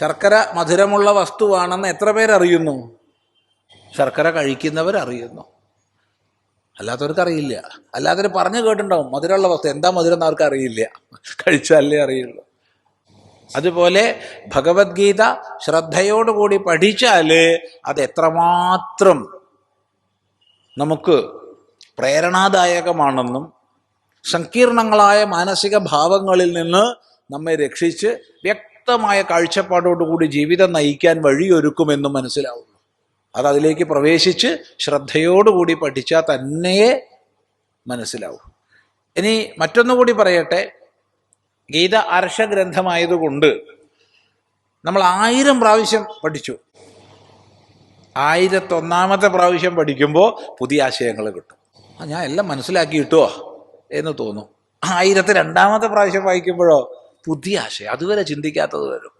ശർക്കര മധുരമുള്ള വസ്തുവാണെന്ന് എത്ര പേരറിയുന്നു? ശർക്കര കഴിക്കുന്നവരറിയുന്നു. അല്ലാത്തവർക്കറിയില്ല. അല്ലാത്തവർ പറഞ്ഞു കേട്ടിട്ടുണ്ടാവും മധുരമുള്ള വസ്തു എന്താ മധുരം എന്ന് അവർക്ക് അറിയില്ല കഴിച്ചാലേ അറിയുള്ളൂ. അതുപോലെ ഭഗവത്ഗീത ശ്രദ്ധയോടുകൂടി പഠിച്ചാൽ അത് എത്രമാത്രം നമുക്ക് പ്രേരണാദായകമാണെന്നും സങ്കീർണങ്ങളായ മാനസിക ഭാവങ്ങളിൽ നിന്ന് നമ്മെ രക്ഷിച്ച് വ്യക്തമായ കാഴ്ചപ്പാടോടുകൂടി ജീവിതം നയിക്കാൻ വഴിയൊരുക്കുമെന്നും മനസ്സിലാവുന്നു. അത് അതിലേക്ക് പ്രവേശിച്ച് ശ്രദ്ധയോടുകൂടി പഠിച്ചാൽ തന്നെയേ മനസ്സിലാവും. ഇനി മറ്റൊന്നുകൂടി പറയട്ടെ. ഗീത അർഷഗ്രന്ഥമായതുകൊണ്ട് നമ്മൾ ആയിരം പ്രാവശ്യം പഠിച്ചു. ആയിരത്തൊന്നാമത്തെ പ്രാവശ്യം പഠിക്കുമ്പോൾ പുതിയ ആശയങ്ങൾ കിട്ടും. ഞാൻ എല്ലാം മനസ്സിലാക്കി കിട്ടുമോ എന്ന് തോന്നും. ആയിരത്തി രണ്ടാമത്തെ പ്രാവശ്യം വായിക്കുമ്പോഴോ പുതിയ ആശയം. അതുവരെ ചിന്തിക്കാത്തത് വരും.